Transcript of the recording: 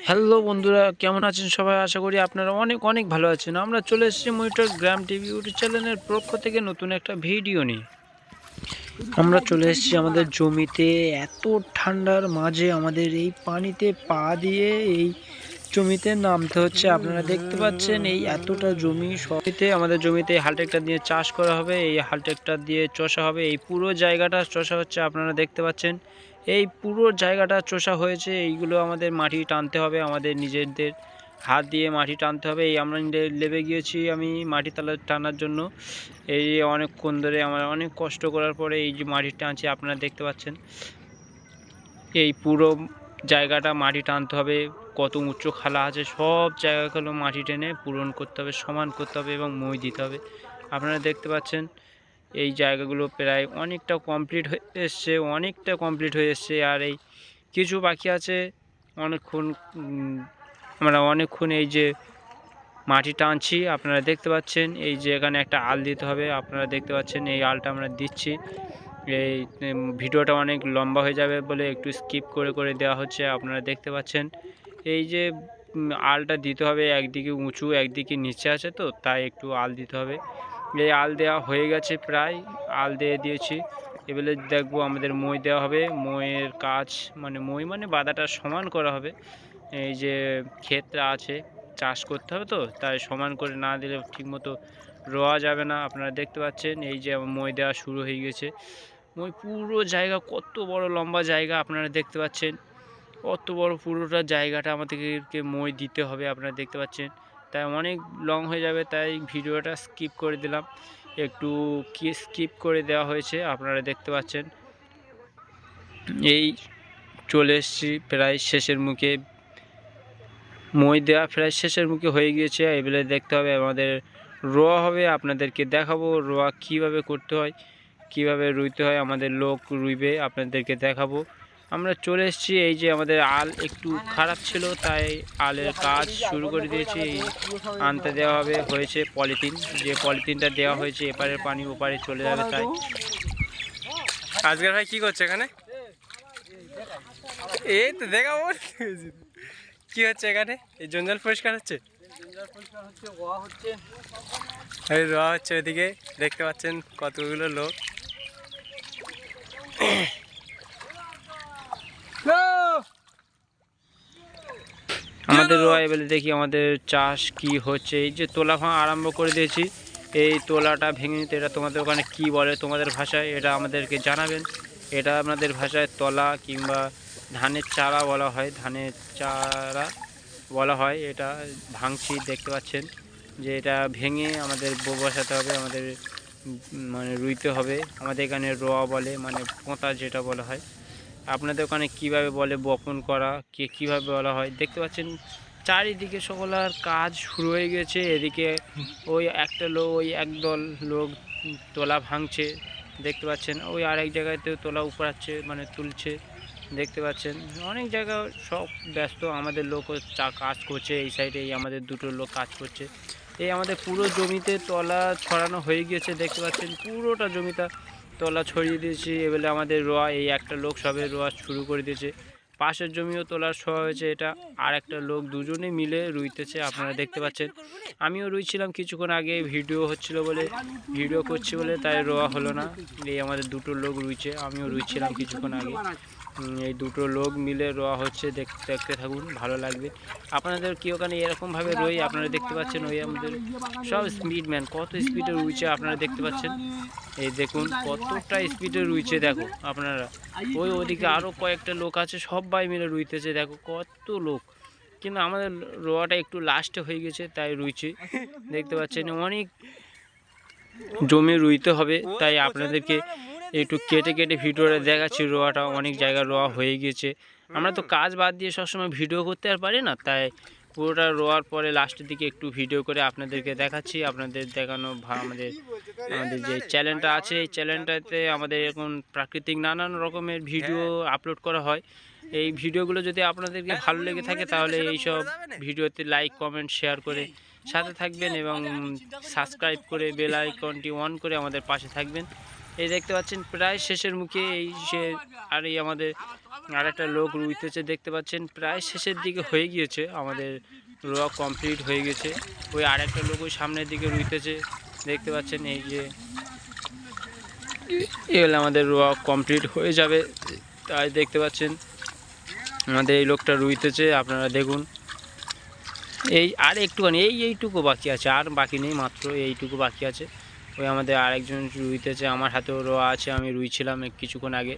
Hello বন্ধুরা কেমন আছেন সবাই? আশা করি আপনারা অনেক অনেক ভালো আছেন। আমরা চলে এসেছি মনিটর গ্রাম টিভি ইউটিউব চ্যানেলের পক্ষ থেকে নতুন একটা ভিডিও নিয়ে। আমরা চলে এসেছি আমাদের জমিতে। এত ঠান্ডার মাঝে আমাদের এই পানিতে পা দিয়ে এই জমিতে নামতে হচ্ছে। আপনারা দেখতে পাচ্ছেন এই এতটা জমি সবিতে আমাদের জমিতে হাল ট্রাক্টর দিয়ে চাষ করা হবে। এই হাল দিয়ে চষা হবে। এই পুরো জায়গাটা চষা হচ্ছে আপনারা দেখতে পাচ্ছেন। এই পুরো জায়গাটা চষা হয়েছে, এইগুলো আমাদের মাটি টানতে হবে, আমাদের নিজেদের হাত দিয়ে মাটি টানতে হবে, এই আমরা লেবে গিয়েছি আমি মাটি তালা টানার জন্য। এই অনেকক্ষণ ধরে আমার অনেক কষ্ট করার পরে এই যে মাটি টানছি, আপনারা দেখতে পাচ্ছেন। এই পুরো জায়গাটা মাটি টানতে হবে, কত উঁচু খালা আছে, সব জায়গাগুলো মাটি টেনে পূরণ করতে হবে, সমান করতে হবে এবং মই দিতে হবে। আপনারা দেখতে পাচ্ছেন এই জায়গাগুলো প্রায় অনেকটা কমপ্লিট হয়ে এসছে, অনেকটা কমপ্লিট হয়ে এসছে। আর এই কিছু বাকি আছে, অনেকক্ষণ আমরা অনেকক্ষণ এই যে মাটি টানছি, আপনারা দেখতে পাচ্ছেন। এই যে এখানে একটা আল দিতে হবে, আপনারা দেখতে পাচ্ছেন এই আলটা আমরা দিচ্ছি। এই ভিডিওটা অনেক লম্বা হয়ে যাবে বলে একটু স্কিপ করে করে দেওয়া হচ্ছে, আপনারা দেখতে পাচ্ছেন। এই যে আলটা দিতে হবে একদিকে উঁচু, একদিকে নিচে আছে তো, তাই একটু আল দিতে হবে। এই আল দেওয়া হয়ে গেছে প্রায়, আল দিয়ে দিয়েছি। এবারে দেখব আমাদের মই দেওয়া হবে। মইয়ের কাজ মানে মই মানে বাদাটা সমান করা হবে। এই যে ক্ষেতটা আছে, চাষ করতে হবে তো, তাই সমান করে না দিলে ঠিকমতো রোয়া যাবে না। আপনারা দেখতে পাচ্ছেন, এই যে মই দেওয়া শুরু হয়ে গেছে। মই পুরো জায়গা, কত বড় লম্বা জায়গা আপনারা দেখতে পাচ্ছেন। কত বড় পুরোটা জায়গাটা আমাদেরকে মই দিতে হবে, আপনারা দেখতে পাচ্ছেন। তাই অনেক লং হয়ে যাবে, তাই ভিডিওটা স্কিপ করে দিলাম। একটু কি স্কিপ করে দেওয়া হয়েছে আপনারা দেখতে পাচ্ছেন। এই চলে এসেছি প্রায় শেষের মুখে। মই দেওয়া প্রায় শেষের মুখে হয়ে গিয়েছে এবারে দেখতে হবে আমাদের রোয়া হবে, আপনাদেরকে দেখাবো রোয়া কীভাবে করতে হয়, কীভাবে রুইতে হয়, আমাদের লোক রুইবে, আপনাদেরকে দেখাবো। আমরা চলে এসেছি, এই যে আমাদের আল একটু খারাপ ছিল, তাই আলের কাজ শুরু করে দিয়েছি। আনতে দেওয়া হবে, হয়েছে পলিথিন। যে পলিথিনটা দেওয়া হয়েছে, এপারের পানি ওপারে চলে যাবে তাই। আজকের ভাই কি করছে এখানে? এই তো দেখা কি হচ্ছে এখানে? এই জঞ্জাল পরিষ্কার হচ্ছে? হচ্ছে ওইদিকে দেখতে পাচ্ছেন কতগুলো লোক। আমাদের রোয়া এবারে দেখি আমাদের চাষ কি হচ্ছে। এই যে তোলা ভাঙা আরম্ভ করে দিয়েছি। এই তোলাটা ভেঙে নিতে এটা তোমাদের ওখানে কি বলে, তোমাদের ভাষায় এটা আমাদেরকে জানাবেন। এটা আপনাদের ভাষায় তলা কিংবা ধানের চারা বলা হয়, ধানের চারা বলা হয়। এটা ভাঙছি, দেখতে পাচ্ছেন যে এটা ভেঙে আমাদের বসাতে হবে, আমাদের মানে রুইতে হবে। আমাদের এখানে রোয়া বলে মানে পোঁতা যেটা বলা হয়। আপনাদের ওখানে কীভাবে বলে বপন করা, কে কীভাবে বলা হয়? দেখতে পাচ্ছেন, চারিদিকে সকলার কাজ শুরু হয়ে গেছে। এদিকে ওই একটা লোক ওই একদল লোক তোলা ভাঙছে। দেখতে পাচ্ছেন, ওই আরেক জায়গাতেও তোলা উপরাচ্ছে মানে তুলছে। দেখতে পাচ্ছেন, অনেক জায়গা সব ব্যস্ত। আমাদের লোকও চা, কাজ করছে, এই সাইডে এই আমাদের দুটো লোক কাজ করছে। এই আমাদের পুরো জমিতে তলা ছড়ানো হয়ে গিয়েছে দেখতে পাচ্ছেন, পুরোটা জমিটা তলা ছড়িয়ে দিয়েছি এবারে আমাদের রোয়া এই একটা লোক সবে রোয়া শুরু করে দিয়েছে। পাশের জমিও তোলার শোয়া হয়েছে এটা। আর একটা লোক দুজনে মিলে রুইতেছে, আপনারা দেখতে পাচ্ছেন। আমিও রুইছিলাম কিছুক্ষণ আগে, ভিডিও হচ্ছিল বলে, ভিডিও করছি বলে, তাই রোয়া হলো না। এই আমাদের দুটো লোক রুইছে, আমিও রুইছিলাম কিছুক্ষণ আগে। এই দুটো লোক মিলে রোয়া হচ্ছে দেখতে দেখতে থাকুন, ভালো লাগবে। আপনাদের কি ওখানে এরকমভাবে রই আপনারা দেখতে পাচ্ছেন ওই আমাদের? সব স্পিড ম্যান কত স্পিডে রুইছে আপনারা দেখতে পাচ্ছেন? এই দেখুন, কতটা স্পিডে রুইছে, দেখো আপনারা। ওই ওদিকে আরও কয়েকটা লোক আছে সবাই মিলে রুইতেছে দেখো কত লোক। কিন্তু আমাদের রোয়াটা একটু লাস্টে হয়ে গেছে তাই রুইছে। দেখতে পাচ্ছেন অনেক জমি রুইতে হবে তাই আপনাদেরকে একটু কেটে কেটে ভিডিওটা দেখাচ্ছি রোয়াটা অনেক জায়গায় রোয়া হয়ে গিয়েছে আমরা তো কাজ বাদ দিয়ে সবসময় ভিডিও করতে আর পারি না তাই পুরোটা রোয়ার পরে লাস্টের দিকে একটু ভিডিও করে আপনাদেরকে দেখাচ্ছি আপনাদের দেখানো আমাদের আমাদের যে চ্যানেলটা আছে এই চ্যানেলটাতে আমাদের এখন প্রাকৃতিক নানান রকমের ভিডিও আপলোড করা হয়। এই ভিডিওগুলো যদি আপনাদেরকে ভালো লেগে থাকে তাহলে এই সব ভিডিওতে লাইক কমেন্ট শেয়ার করে সাথে থাকবেন এবং সাবস্ক্রাইব করে বেল আইকনটি অন করে আমাদের পাশে থাকবেন। এই দেখতে পাচ্ছেন প্রায় শেষের মুখে এই সে আর এই আমাদের আর একটা লোক রুইতেছে দেখতে পাচ্ছেন প্রায় শেষের দিকে হয়ে গিয়েছে আমাদের রোয়া কমপ্লিট হয়ে গেছে ওই আর একটা লোক ওই সামনের দিকে রুইতেছে দেখতে পাচ্ছেন এই যে এই হলে আমাদের রোয়া কমপ্লিট হয়ে যাবে তাই দেখতে পাচ্ছেন। আমাদের এই লোকটা রুইতেছে, আপনারা দেখুন। এই আর একটুখানি, এই এইটুকু বাকি আছে, আর বাকি নেই মাত্র, এইটুকু বাকি আছে। ওই আমাদের আরেকজন রুইতেছে, আমার হাতেও রোয়া আছে, আমি রুইছিলাম কিছুক্ষণ আগে।